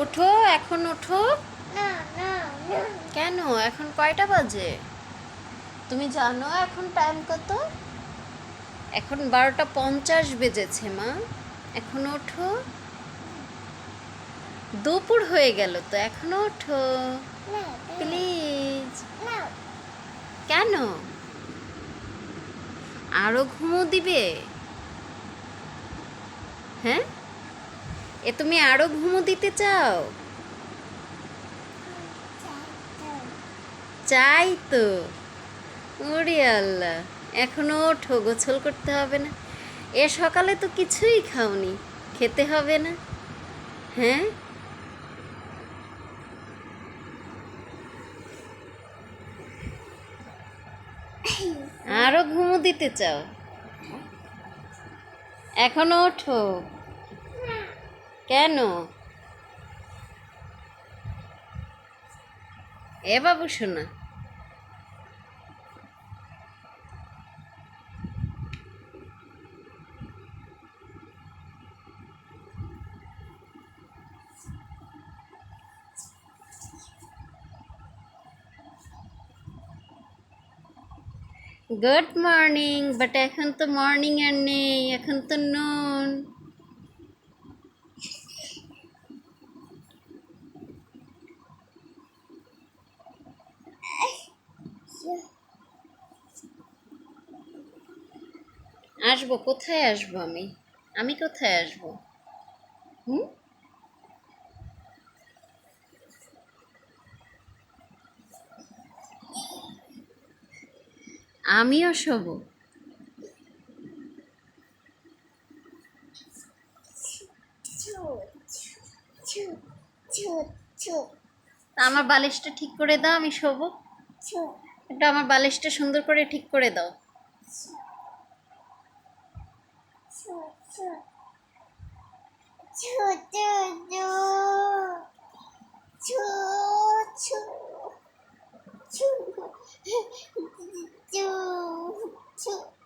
ওঠো এখন ওঠো। কেন? এখন কয়টা বাজে? তুমি জানো এখন টাইম কত? এখন বারোটা পঞ্চাশ বেজেছে মা। এখন ওঠো। দুপুর হয়ে গেল তো এখন ওঠো। প্লিজ কেন? আরও ঘুমো দিবে? হ্যাঁ? এ তুমি আরও ঘুমো দিতে চাও? চাই তো। ওরে আল্লাহ, এখনও ওঠো গোছল করতে হবে না। এ সকালে তো কিছুই খাওনি, খেতে হবে না। হ্যাঁ? আরও ঘুমো দিতে চাও? এখনও ওঠো কেন? এ বাবু, শোনা। গুড মর্নিং বাট এখন তো মর্নিং আর নেই, এখন তো নুন আসব, কোথায় আসব আমি? আমি কোথায় আসব? হুম? আমিও শোবো। আমার বালিশটা ঠিক করে দাও, আমি শোবো। এটা আমার বালিশটা সুন্দর করে ঠিক করে দাও। Choo.